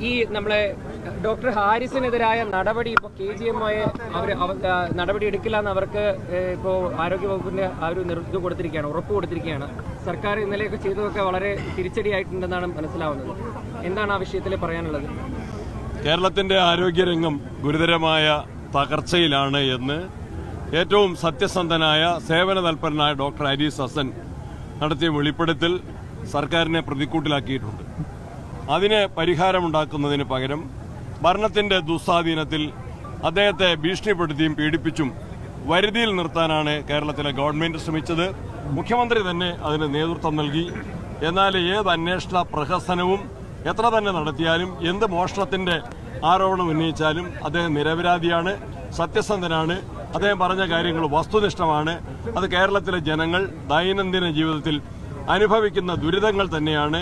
ഈ നമ്മളെ ഡോക്ടർ ഹാരിസിനെതിരായ നടപടി ഇപ്പോൾ കെ ജി എം അവർ നടപടി എടുക്കില്ല എന്ന് അവർക്ക് ഇപ്പോൾ ആരോഗ്യവകുപ്പിന്റെ ആ ഒരു നിർ- ഇത് കൊടുത്തിരിക്കുകയാണ് ഉറപ്പ് കൊടുത്തിരിക്കുകയാണ്. സർക്കാർ ഇന്നലെയൊക്കെ ചെയ്തതൊക്കെ വളരെ തിരിച്ചടിയായിട്ടുണ്ടെന്നാണ് മനസ്സിലാവുന്നത്. എന്താണ് ആ വിഷയത്തിൽ പറയാനുള്ളത്? കേരളത്തിന്റെ ആരോഗ്യരംഗം ഗുരുതരമായ തകർച്ചയിലാണ് എന്ന് ഏറ്റവും സത്യസന്ധനായ സേവന തൽപരനായ ഡോക്ടർ ഹരീസ് ഹസൻ നടത്തിയ വെളിപ്പെടുത്തൽ സർക്കാരിനെ പ്രതിക്കൂട്ടിലാക്കിയിട്ടുണ്ട്. അതിന് പരിഹാരമുണ്ടാക്കുന്നതിന് പകരം ഭരണത്തിന്റെ ദുസ്വാധീനത്തിൽ അദ്ദേഹത്തെ ഭീഷണിപ്പെടുത്തിയും പീഡിപ്പിച്ചും വരുതിയിൽ നിർത്താനാണ് കേരളത്തിലെ ഗവൺമെന്റ് ശ്രമിച്ചത്. മുഖ്യമന്ത്രി തന്നെ അതിന് നേതൃത്വം നൽകി. എന്നാൽ ഏത് അന്വേഷണ പ്രഹസനവും എത്ര തന്നെ നടത്തിയാലും എന്ത് മോഷണത്തിന്റെ ആരോപണം ഉന്നയിച്ചാലും അദ്ദേഹം നിരപരാധിയാണ് സത്യസന്ധനാണ്. അദ്ദേഹം പറഞ്ഞ കാര്യങ്ങൾ വസ്തുനിഷ്ഠമാണ്. അത് കേരളത്തിലെ ജനങ്ങൾ ദൈനംദിന ജീവിതത്തിൽ അനുഭവിക്കുന്ന ദുരിതങ്ങൾ തന്നെയാണ്.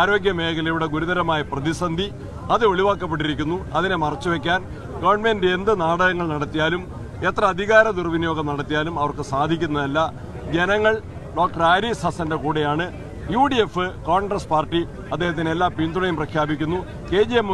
ആരോഗ്യ മേഖലയുടെ ഗുരുതരമായ പ്രതിസന്ധി അത് ഒഴിവാക്കപ്പെട്ടിരിക്കുന്നു. അതിനെ മറച്ചുവെക്കാൻ ഗവൺമെന്റ് എന്ത് നാടകങ്ങൾ നടത്തിയാലും എത്ര അധികാര ദുർവിനിയോഗം നടത്തിയാലും അവർക്ക് സാധിക്കുന്നതല്ല. ജനങ്ങൾ ഡോക്ടർ ആരിസ് ഹസന്റെ കൂടെയാണ്. U D F Congress party അദ്ദേഹത്തിന് എല്ലാ പിന്തുണയും പ്രഖ്യാപിക്കുന്നു. കെ ജി എം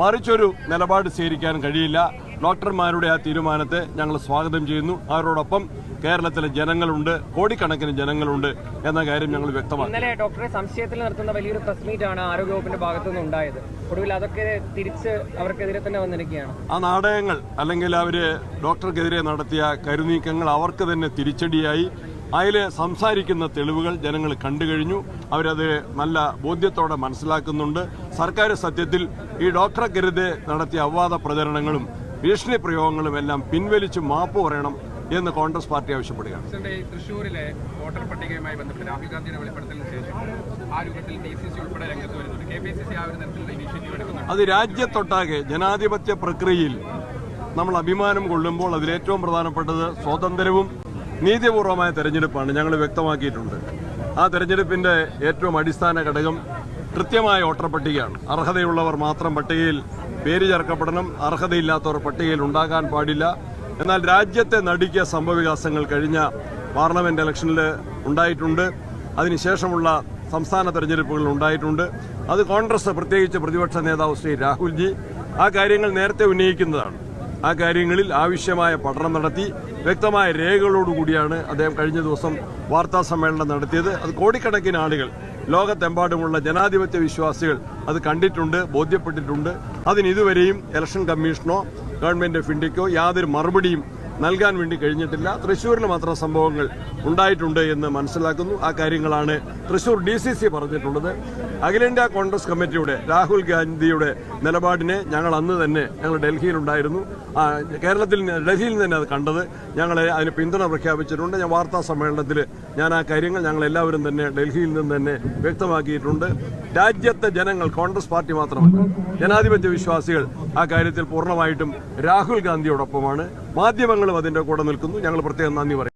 മറിച്ചൊരു നിലപാട് സ്വീകരിക്കാൻ കഴിയില്ല. ഡോക്ടർമാരുടെ ആ തീരുമാനത്തെ ഞങ്ങൾ സ്വാഗതം ചെയ്യുന്നു. അവരോടൊപ്പം കേരളത്തിലെ ജനങ്ങളുണ്ട് കോടിക്കണക്കിന് ജനങ്ങളുണ്ട് എന്ന കാര്യം ഞങ്ങൾ വ്യക്തമാക്കി. ഇന്നലെ ഡോക്ടറെ സംശയത്തിൽ നിർത്തുന്ന വലിയൊരു പ്രസ് മീറ്റ് ആണ് ആരോഗ്യവകുപ്പിന്റെ ഭാഗത്തുനിന്ന് ഉണ്ടായത്. ഒടുവിൽ അതൊക്കെ തിരിച്ച് അവർക്കെതിരെ തന്നെ വന്നിരിക്കുകയാണ്. ആ നാടകങ്ങൾ അല്ലെങ്കിൽ അവർ ഡോക്ടർക്കെതിരെ നടത്തിയ കരുനീക്കങ്ങൾ അവർക്ക് തന്നെ തിരിച്ചടിയായി. അതിൽ സംസാരിക്കുന്ന തെളിവുകൾ ജനങ്ങൾ കണ്ടു കഴിഞ്ഞു. അവരത് നല്ല ബോധ്യത്തോടെ മനസ്സിലാക്കുന്നുണ്ട്. സർക്കാർ സത്യത്തിൽ ഈ ഡോക്ടർക്കെതിരെ നടത്തിയ അവാദ പ്രചരണങ്ങളും ഭീഷണി പ്രയോഗങ്ങളും എല്ലാം പിൻവലിച്ച് മാപ്പ് പറയണം എന്ന് കോൺഗ്രസ് പാർട്ടി ആവശ്യപ്പെടുകയാണ്. തൃശ്ശൂരിലെ വോട്ടർ പട്ടികയുമായി ബന്ധപ്പെട്ട് രാഹുൽ ഗാന്ധിയുടെ വെളിപ്പെടുത്തലിന് ശേഷം ആ രൂപത്തിൽ ഡി സി സി ഉൾപ്പെടെ രംഗത്ത് വരുന്നുണ്ട്. കെ പി സി സി ആ ഒരു തരത്തിലുള്ള ഇനീഷ്യേറ്റീവ് എടുക്കുന്നുണ്ട്. അത് രാജ്യത്തൊട്ടാകെ ജനാധിപത്യ പ്രക്രിയയിൽ നമ്മൾ അഭിമാനം കൊള്ളുമ്പോൾ അതിലേറ്റവും പ്രധാനപ്പെട്ടത് സ്വാതന്ത്ര്യവും നീതിപൂർവമായ തെരഞ്ഞെടുപ്പാണ് ഞങ്ങൾ വ്യക്തമാക്കിയിട്ടുണ്ട്. ആ തെരഞ്ഞെടുപ്പിന്റെ ഏറ്റവും അടിസ്ഥാന ഘടകം കൃത്യമായ വോട്ടർ പട്ടികയാണ്. അർഹതയുള്ളവർ മാത്രം പട്ടികയിൽ പേര് ചേർക്കപ്പെടണം. അർഹതയില്ലാത്തവർ പട്ടികയിൽ ഉണ്ടാകാൻ പാടില്ല. എന്നാൽ രാജ്യത്തെ നടുക്കിയ സംഭവവികാസങ്ങൾ കഴിഞ്ഞ പാർലമെന്റ് ഇലക്ഷനിൽ ഉണ്ടായിട്ടുണ്ട്. അതിനുശേഷമുള്ള സംസ്ഥാന തെരഞ്ഞെടുപ്പുകൾ ഉണ്ടായിട്ടുണ്ട്. അത് കോൺഗ്രസ് പ്രത്യേകിച്ച് പ്രതിപക്ഷ നേതാവ് ശ്രീ രാഹുൽജി ആ കാര്യങ്ങൾ നേരത്തെ ഉന്നയിക്കുന്നതാണ്. ആ കാര്യങ്ങളിൽ ആവശ്യമായ പഠനം നടത്തി വ്യക്തമായ രേഖകളോടുകൂടിയാണ് അദ്ദേഹം കഴിഞ്ഞ ദിവസം വാർത്താ സമ്മേളനം നടത്തിയത്. അത് കോടിക്കണക്കിന് ആളുകൾ ലോകത്തെമ്പാടുമുള്ള ജനാധിപത്യ വിശ്വാസികൾ അത് കണ്ടിട്ടുണ്ട് ബോധ്യപ്പെട്ടിട്ടുണ്ട്. അതിന് ഇതുവരെയും ഇലക്ഷൻ കമ്മീഷനോ ഗവൺമെന്റ് ഓഫ് ഇന്ത്യക്കോ യാതൊരു മറുപടിയും നൽകാൻ വേണ്ടി കഴിഞ്ഞിട്ടില്ല. തൃശ്ശൂരിൽ മാത്രം സംഭവങ്ങൾ ഉണ്ടായിട്ടുണ്ട് എന്ന് മനസ്സിലാക്കുന്നു. ആ കാര്യങ്ങളാണ് തൃശൂർ ഡി സി സി പറഞ്ഞിട്ടുള്ളത്. അഖിലേന്ത്യാ കോൺഗ്രസ് കമ്മിറ്റിയുടെ രാഹുൽ ഗാന്ധിയുടെ നിലപാടിനെ ഞങ്ങൾ അന്ന് തന്നെ ഞങ്ങൾ ഡൽഹിയിലുണ്ടായിരുന്നു കേരളത്തിൽ ഡൽഹിയിൽ തന്നെ അത് കണ്ടത്. ഞങ്ങൾ അതിന് പിന്തുണ പ്രഖ്യാപിച്ചിട്ടുണ്ട്. ഞാൻ വാർത്താ സമ്മേളനത്തിൽ ഞാൻ ആ കാര്യങ്ങൾ ഞങ്ങൾ എല്ലാവരും തന്നെ ഡൽഹിയിൽ നിന്ന് തന്നെ വ്യക്തമാക്കിയിട്ടുണ്ട്. രാജ്യത്തെ ജനങ്ങൾ കോൺഗ്രസ് പാർട്ടി മാത്രമല്ല ജനാധിപത്യ വിശ്വാസികൾ ആ കാര്യത്തിൽ പൂർണമായിട്ടും രാഹുൽ ഗാന്ധിയോടൊപ്പമാണ്. മാധ്യമങ്ങളും അതിന്റെ കൂടെ നിൽക്കുന്നു. ഞങ്ങൾ പ്രത്യേകം നന്ദി പറയും